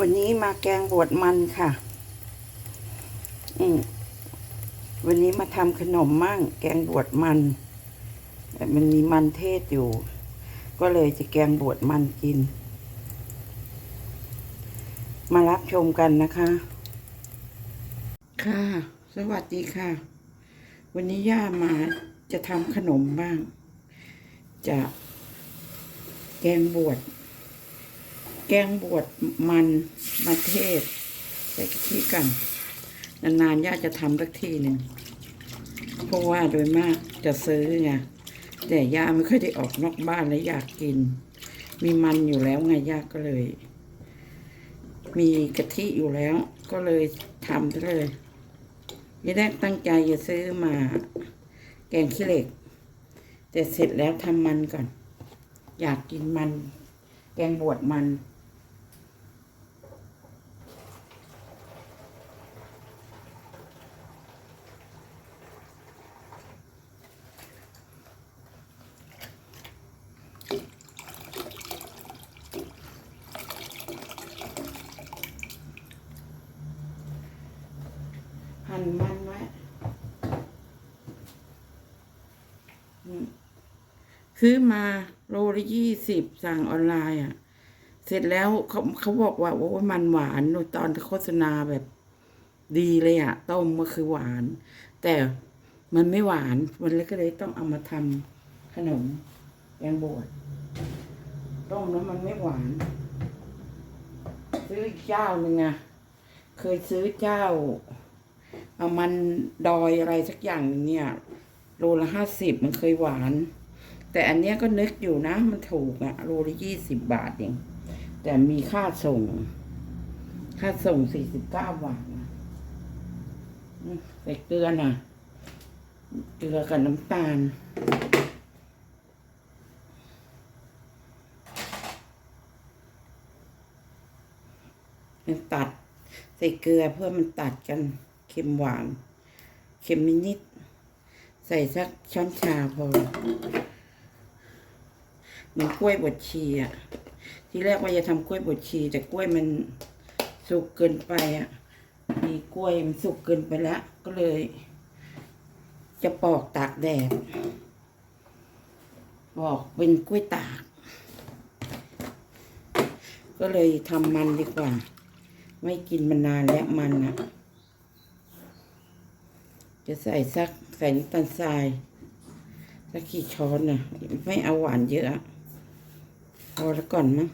วันนี้มาแกงบวชมันค่ะ อืมวันนี้มาทำขนมมั่ง แกงบวชมัน แต่มันมีมันเทศอยู่ ก็เลยจะแกงบวชมันกิน มารับชมกันนะคะ ค่ะ สวัสดีค่ะ วันนี้ย่ามาจะทำขนมบ้าง จะแกงบวช แกงบวชมันมันเทศใส่กะทิกันนานๆย่าจะทำสักทีหนึ่งเพราะว่าโดยมากจะซื้อไงแต่ย่าไม่ค่อยได้ออกนอกบ้านแล้วอยากกิน มีมันอยู่แล้วไงย่าก็เลย มีกะทิอยู่แล้ว ก็เลยทำเลยยี่แรกตั้งใจจะซื้อมา แกงขี้เหล็ก แต่เสร็จแล้วทำมันก่อน อยากกินมัน แกงบวชมัน มันไว้อืมซื้อมาโลละยี่สิบสั่งออนไลน์อะ เสร็จแล้วเขาเขาบอกว่าโอ้มันหวานโดยตอนโฆษณาแบบดีเลยอะ ต้มก็คือหวาน แต่มันไม่หวานมันเลยก็เลยต้องเอามาทำขนมแกงบวชต้มแล้วมันไม่หวาน ซื้อเจ้าหนึ่งอะ เคยซื้อเจ้า เอามันดอยอะไรสักอย่างเนี่ยโลละห้าสิบมันเคยหวาน แต่อันเนี้ยก็นึกอยู่นะ มันถูกอะโลละยี่สิบบาทเองแต่มีค่าส่ง ค่าส่งสี่สิบเก้าบาทใส่เกลือน่ะ เกลือกับน้ำตาลมันตัดใส่เกลือเพื่อมันตัดกัน เค็มหวาน เค็มนิดๆใส่สักช้อนชาพอ เหมือนกล้วยบดชีอะ ที่แรกว่าจะทำกล้วยบดชี แต่กล้วยมันสุกเกินไปอะ มีกล้วยมันสุกเกินไปล้วก็เลย จะปอกตากแดดปอกเป็นกล้วยตาก ก็เลยทำมันดีกว่า ไม่กินมานานแล้วมันอะ จะใส่สักใส่น้ำตาลทรายสักกี่ช้อนน่ะไม่เอาหวานเยอะพอแล้วก่อนมั้ง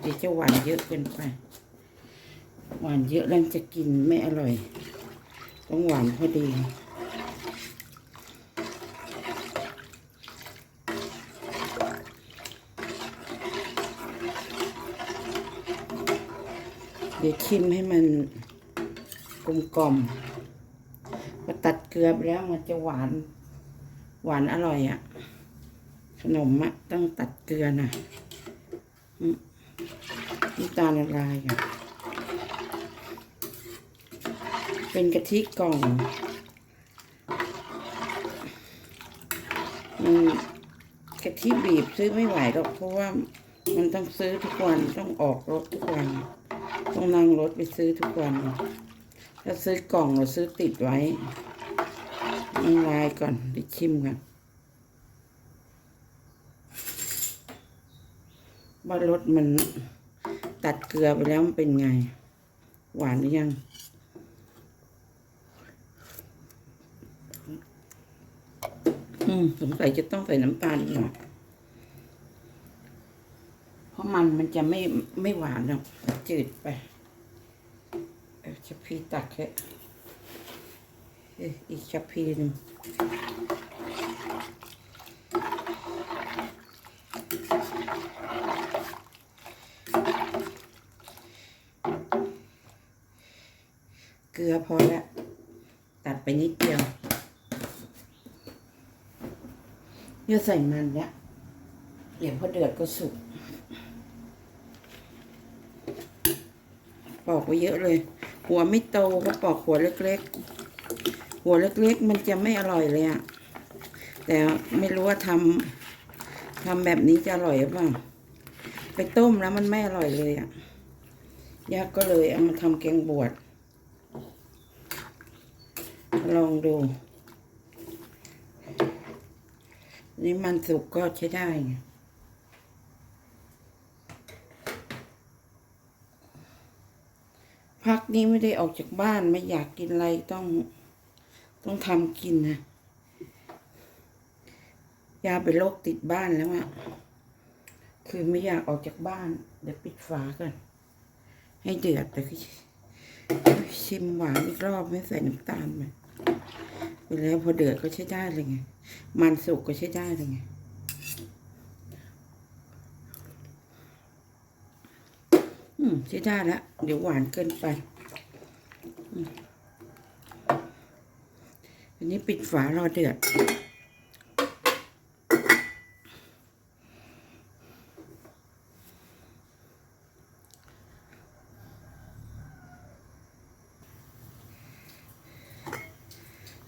เดี๋ยวจะหวานเยอะเกินไป หวานเยอะแล้วจะกินไม่อร่อย ต้องหวานพอดีเดี๋ยวชิมให้มันกลมกล่อม เกลือไปแล้วมันจะหวาน หวานอร่อยอะ่ะ ขนมอะต้องตัดเกลือนะน้ำตาลละลายอะเป็นกะทิกล่องมันกะทิบีบซื้อไม่ไหวหรอกเพราะว่ามันต้องซื้อทุกวันต้องออกรถทุกวัน ต้องนั่งรถไปซื้อทุกวัน ถ้าซื้อกล่องเราซื้อติดไว้ น้ำลายก่อนไปชิมกันว่ารสมันตัดเกลือไปแล้วมันเป็นไง หวานหรือยังอืมสงสัยจะต้องใส่น้ำตาลหน่อยเพราะมันมันจะไม่ไม่หวานหรอกจืดไปเออชัพพีตักแค่เอีกชัพพีหนึ่งเกลือพอแล้ว ตัดไปนิดเดียวเดี๋ยวใส่มันแล้วเดี๋ยวพอเดือดก็สุกปอกไว้เยอะเลย หัวไม่โตก็ปอกหัวเล็กๆ หัวเล็กๆ มันจะไม่อร่อยเลยอะแต่ไม่รู้ว่าทำทำแบบนี้จะอร่อยหรือเปล่า ไปต้มแล้วมันไม่อร่อยเลยอะย่าก็เลยเอามาทำแกงบวชลองดู นี่มันสุกก็ใช้ได้พักนี้ไม่ได้ออกจากบ้านไม่อยากกินอะไรต้อง ต้องทำกินนะยาเป็นโรคติดบ้านแล้วอะคือไม่อยากออกจากบ้าน เดี๋ยวปิดฝาก่อนให้เดือดแต่ชิมหวานอีกรอบไม่ใส่น้ำตาลไปไปแล้วพอเดือดก็ใช้ได้เลยไง มันสุกก็ใช้ได้เลยไงอืมใช้ได้แล้วเดี๋ยวหวานเกินไปอืมอั นนี้ปิดฝารอเดือด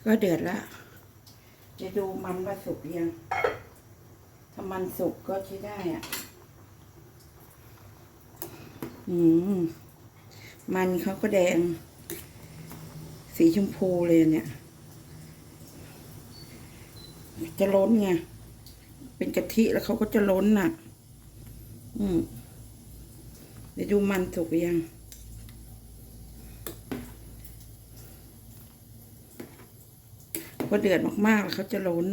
ก็เดือดแล้ว จะดูมันว่าสุกยัง ถ้ามันสุกก็ใช้ได้อะ อืม มันเขาก็แดง สีชมพูเลยเนี่ย จะล้นไง เป็นกะทิแล้วเขาก็จะล้นน่ะ อืมเดี๋ยวดูมันสุกยังพอเดือดมากๆแล้วเขาจะล้น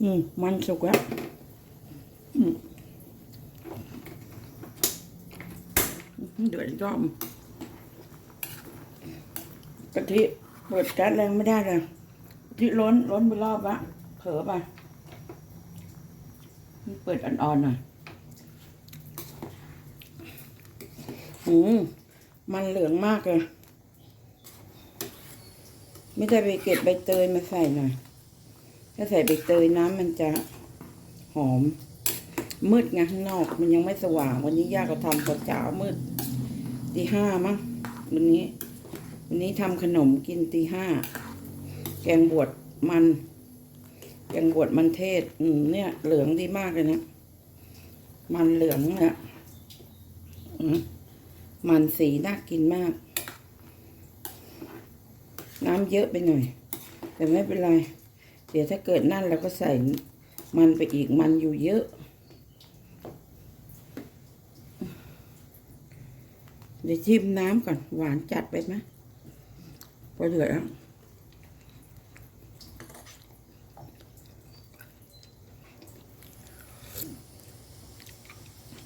อืม มันสุกแล้วอืมเดือดอีกรอบกะทิ เปิดแก๊สแรงไม่ได้เลยกะทิล้นล้นไปรอบละเผลอไปเปิดอ่อนๆหน่อยอืมมันเหลืองมากเลย ไม่ได้ไปเก็บใบเตยมาใส่หน่อย ถ้าใส่ใบเตยน้ำมันจะหอม มืดไงข้างนอก มันยังไม่สว่าง วันนี้ย่าก็ทำตอนเช้ามืดตีห้ามั้งวันนี้ วันนี้ทำขนมกินตีห้า แกงบวชมัน แกงบวชมันเทศ อืมเนี่ย เหลืองดีมากเลยนะ มันเหลืองเนี่ยมันสีน่ากินมาก น้ำเยอะไปหน่อย แต่ไม่เป็นไร เดี๋ยวถ้าเกิดนั่นเราก็ใส่มันไปอีกมันอยู่เยอะเดี๋ยวชิมน้ำก่อน หวานจัดไปไหม พอเดือดแล้ว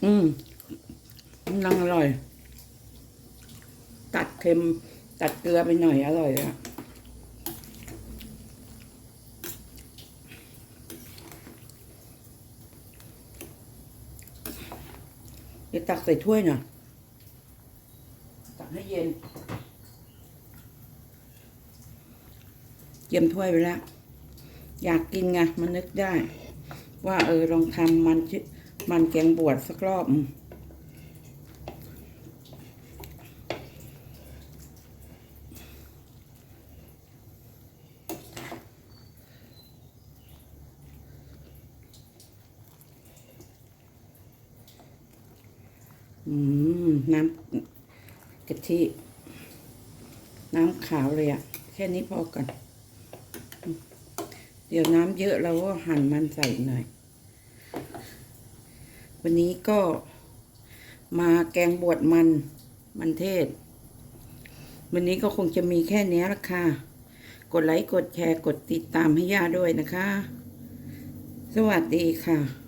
อืมนังอร่อย ตัดเค็ม ตัดเกลือไปหน่อยอร่อยอะเดี๋ยวตักใส่ถ้วยหน่อยตักให้เย็น เต รียมถ้วยไว้แล้ว อยากกินไงมันนึกได้ ว่าเออลองทำมันมันแกงบวชสักรอบอืมน้ำกะทิ น้ำขาวเลยอะแค่นี้พอก่อน ดี๋ยวน้ำเยอะเราก็หั่นมันใส่หน่อย วันนี้ก็มาแกงบวชมันมันเทศ วันนี้ก็คงจะมีแค่นี้ละค่ะ กดไลค์ กดแชร์ กดติดตามให้ย่าด้วยนะคะ สวัสดีค่ะ